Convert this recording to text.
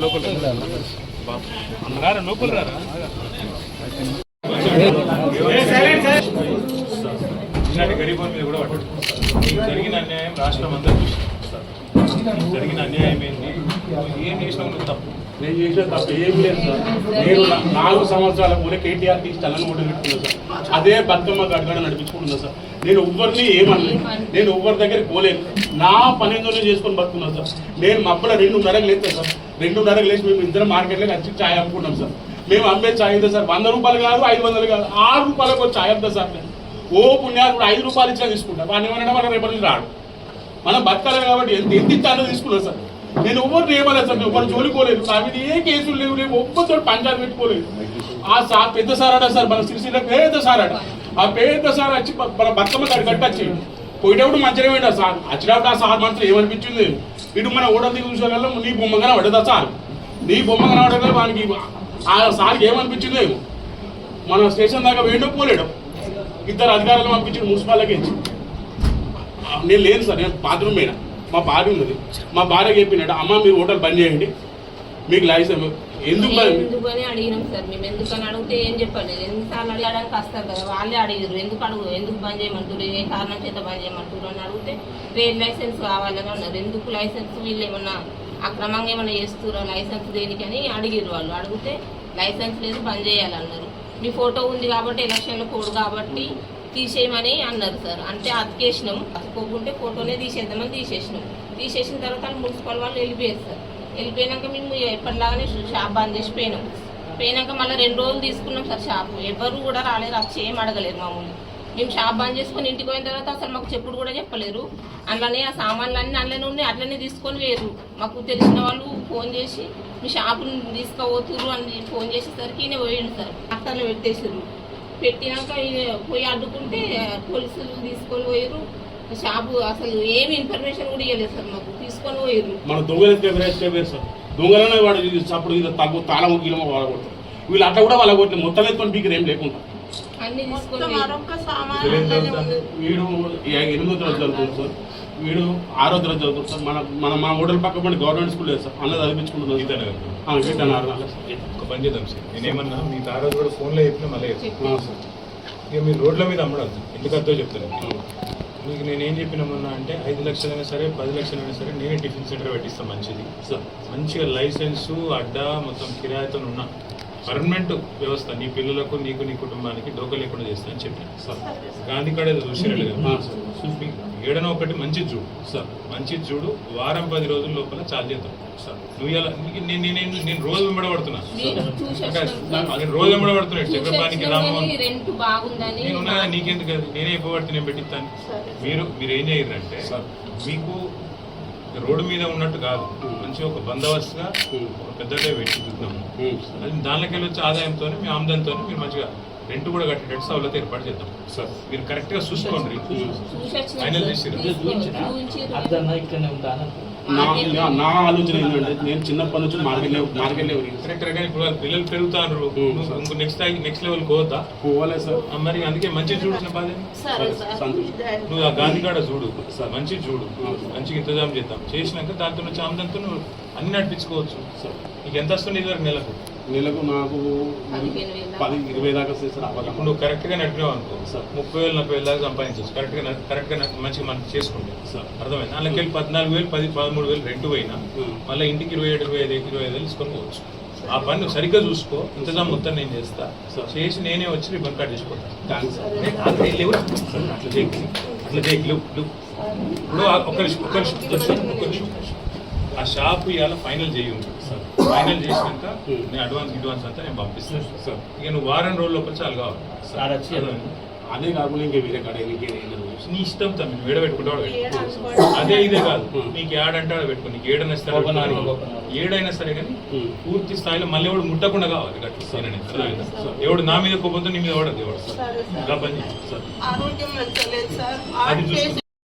లోపల లోపల రారా ఇలాంటి గరీబుల మీద కూడా పట్టు జరిగిన అన్యాయం రాష్ట్రం అంతా చూసి జరిగిన అన్యాయం ఏంటి ఏం చేసినా తప్పు. నేను చేసిన తప్ప ఏం లేదు సార్. నేను నాలుగు సంవత్సరాల కూడా కేటీఆర్ తీసి తలని కూడా పెట్టుకున్నా సార్. అదే బతుకమ్మ గడ్గడ నడిపించుకుంటున్నా సార్. నేను ఎవ్వరిని ఏమనలేదు. నేను ఎవ్వరి దగ్గర పోలేదు. నా పని ఎందుకు చేసుకొని బతుకున్నాను సార్. నేను మబ్బుల రెండున్నరకు లేస్తాను సార్. రెండున్నరకు లేచి మేము ఇద్దరు మార్కెట్లో వచ్చి ఛాయ్ అమ్ముకుంటాం సార్. మేము అమ్మే ఛాయ్ అయితే సార్? వంద రూపాయలు కాదు ఐదు వందలు కాదు. ఆరు రూపాయలకు ఒక ఛాయ్ అమ్ముతా సార్ నేను. ఓ పుణ్యాలు ఐదు రూపాయలు ఇచ్చినా తీసుకుంటా. వాడిని ఏమన్నా మన రేపటి నుంచి రాడు. మనం బతకాలి కాబట్టి ఎంత ఎంత ఇస్తానో తీసుకున్నాం సార్. నేను ఎవరు ఏమలేదు సార్ ఎవరు జోలికోలేదు నా మీద ఏ కేసులు లేవు. లేవు ఒక్కతో పంజాబ్ పెట్టుకోలేదు. ఆ సార్ పెద్ద సార్ అట సార్ మన సిరిసిల్ల పెద్ద సార్ అట ఆ పెద్ద సార్ వచ్చి మన బతుకమ్మ కాడి కట్టచ్చి పోయేటప్పుడు మంచిగా పోయినా సార్. వచ్చినప్పుడు ఆ సార్ మాత్రం ఏమనిపించింది? ఇటు మన ఓడది చూసేవాళ్ళ నీ బొమ్మగానే పడదా సార్? నీ బొమ్మ కనబడగా వానికి? ఆ సార్కి ఏమనిపించింది మన స్టేషన్ దాకా వేయడం పోలేడు. ఇద్దరు అధికారులు పంపించి మున్సిపాలిటీకి నేను లేదు సార్ నేను బాత్రూమ్ పోయినా. మా భార్య ఉన్నది. మా భార్య చెప్పినట్టు అమ్మ మీరు హోటల్ బంద్ చేయండి. మీకు లైసెన్స్ ఎందుకు ఎందుకని అడిగినాం సార్ మేము ఎందుకని అడిగితే ఏం చెప్పలేదు ఎన్నిసార్లు అడగడానికి వస్తారు కదా వాళ్ళే అడిగారు ఎందుకు అడుగు ఎందుకు బంద్ చేయమంటారు ఏ కారణం చేత బంద్ చేయమంటారు అని అడిగితే ట్రేడ్ లైసెన్స్ కావాలని అన్నారు. ఎందుకు లైసెన్స్? వీళ్ళు ఏమన్నా అక్రమంగా ఏమైనా చేస్తురా లైసెన్స్ దేనికని అడిగారు వాళ్ళు. అడిగితే లైసెన్స్ లేదు బంద్ చేయాలన్నారు. మీ ఫోటో ఉంది కాబట్టి ఎలక్షన్లో కోడ్ కాబట్టి తీసేయమని అన్నారు సార్. అంటే అతికేసినాం. అతుకోకుంటే ఫోటోనే తీసేద్దామని తీసేసినాం. తీసేసిన తర్వాత మున్సిపల్ వాళ్ళు వెళ్ళిపోయారు సార్. వెళ్ళిపోయినాక మేము ఎప్పటిలాగానే షాప్ బంద్ చేసి పోయినాం. పోయినాక మళ్ళీ రెండు రోజులు తీసుకున్నాం సార్ షాప్. ఎవరు కూడా రాలేదు వచ్చి ఏం అడగలేరు మామూలు. మేము షాప్ బంద్ చేసుకొని ఇంటికి పోయిన తర్వాత అసలు మాకు చెప్పుడు కూడా చెప్పలేరు. అందులోనే ఆ సామాన్లు అన్నీ అందులోనే ఉన్నాయి. అట్లనే తీసుకొని వేరు మాకు తెలిసిన వాళ్ళు ఫోన్ చేసి మీ షాపుని తీసుకుపోతురు అని ఫోన్ చేసేసరికి నేను పోయిండు సార్. డాక్టర్లు పెట్టేసారు పెట్టినాక పోయి అడ్డుకుంటే పోలీసులు తీసుకొని పోయారు షాపు అసలు ఏమి ఇన్ఫర్మేషన్ కూడా ఇవ్వలేదు సార్ మాకు. తీసుకొని పోయారు మన దొంగలు సార్? దొంగలనే వాడు ఇది తగ్గు తాళం గిలమ వాడగొడతారు వీళ్ళు అట్లా కూడా వాళ్ళ కొట్టి మొత్తం ఎత్తుకొని పీకి ఏం లేకుండా. వీడు ఎనిమిదో తరగతి చదువుతుంది సార్. వీడు ఆరో తరగతి చదువుతుంది సార్. మన మన మన హోటల్ పక్క పడి గవర్నమెంట్ స్కూల్ లేదు సార్. అన్న చదివించుకుంటున్నాం గీతా సార్. ఒక పని చేద్దాం సార్. నేనేమన్నా మీ తారోజు కూడా ఫోన్లో చెప్పినా మళ్ళీ చెప్తాను. ఇక మీరు రోడ్ల మీద అమ్మడద్దు ఎందుకు అర్థం చెప్తాను? మీకు నేనేం చెప్పినామన్నా అంటే ఐదు లక్షలైనా సరే పది లక్షలైనా సరే నేనే టిఫిన్ సెంటర్ పెట్టిస్తాను మంచిది. సార్. మంచిగా లైసెన్సు అడ్డా మొత్తం కిరాయితో ఉన్న. పర్మనెంట్ వ్యవస్థ నీ పిల్లలకు నీకు నీ కుటుంబానికి డోకా లేకుండా చేస్తా అని చెప్పాను సార్ గాంధీ కాడ సార్. చూపి. ఏడనో ఒకటి మంచి చూడు సార్ మంచి చూడు వారం పది రోజుల లోపల చార్జ్ చేద్దాం. సార్ నువ్వు ఇలా నీకు- నేను నేను నేను రోజు వెంబడబడుతున్నా. నేను రోజు వెంబడబడుతున్నా చక్రపాణికి చూసేసినాం రాము కానీ రెంట్ బాగుందని నేను నీకెందుకు అది? నేనే ఇవ్వబట్టి నేను పెట్టిస్తాను. మీరు మీరు ఏం చేయరంటే సార్. మీకు రోడ్డు మీద ఉన్నట్టు కాదు. మంచి ఒక బందోబస్తుగా. ఒక పెద్దగా పెట్టి చూద్దాము. ఉమ్, అది దానిలోకి వెళ్ళి వచ్చే ఆదాయంతో మీ ఆమ్దంతో మీరు మంచిగా రెంట్ కూడా కట్టేటట్టు సౌలత ఏర్పాటు చేద్దాం. సార్. మీరు కరెక్ట్గా చూసుకోండి. Final sir. నా నా- ఆలోచన ఏంటంటే నేను చిన్నప్పటి నుంచి మార్కెట్ మార్కెట్ లెవెల్ కరెక్ట్ కానీ ఇప్పుడు వాళ్ళ పిల్లలు పెరుగుతారు. ఇంకో నెక్స్ట్ నెక్స్ట్ లెవెల్ పోతా పోవాలే సార్. మరి అందుకే మంచి చూడున్న బాధ నువ్వు ఆ గాంధీ కాడ చూడు. సార్. మంచి చూడు. మంచిగా ఇంతజాం చేద్దాం. చేసినాక దాంతో నుంచి ఆమ్దంతో నువ్వు అన్ని నడిపించుకోవచ్చు. సార్. నీకు ఎంత వస్తుంది ఇది వరకు నెలకు? నెలకు నాకు. పది ఇరవై దాకా సార్ ఇప్పుడు నువ్వు కరెక్ట్గా నడిపినావు అనుకో. సార్. ముప్పై వేలు నలభై వేలు దాకా సంపాదించవచ్చు. కరెక్ట్గా కరెక్ట్గా మంచిగా మనం చేసుకుంటే. సార్. అర్థమైంది? అందులోకి వెళ్ళి పద్నాలుగు వేలు పది పదమూడు వేలు రెంట్ పోయినా. మళ్ళీ ఇంటికి ఇరవై ఏడు ఇరవై ఐదు ఇరవై ఐదు వేలు తీసుకొని పోవచ్చు. ఆ పని నువ్వు సరిగ్గా చూసుకో. ఇంతజాం మొత్తం నేను చేస్తా. సార్. చేసి నేనే వచ్చి నీ బంక్ కార్డ్ తీసుకుంటాను అట్లా లేవు. అట్లా చేయకు. అట్లా చేయకు. లేవు లేవు. ఇప్పుడు ఒక్క నిమిషం ఒక్క నిమిషం ఒక్క నిమిషం, షాప్ ఇవాళ ఫైనల్ చేయి సార్. ఫైనల్ చేసినాక. నేను అడ్వాన్స్ అడ్వాన్స్ అంతా నేను పంపిస్తాను సార్ ఇక నువ్వు వారం రోజుల లోపల చాలు కావాలి? అదే కాకుండా ఇంకా వేరే కాడ నీ ఇష్టం తమ్మి నువ్వు ఏడ పెట్టుకుంటావు ఆడ పెట్టుకో. ఏడు అనుకోండి. అదే ఇదే కాదు. నీకు ఏడంటే ఆడ పెట్టుకో నీకు ఏడైనా సరే. ఏడైనా సరే కానీ. పూర్తి స్థాయిలో మళ్ళీ ఎవడు ముట్టకుండా కావాలి? ఎవడు నా మీద కోపంతో నీ మీద వాడదు ఎవడు సరే అది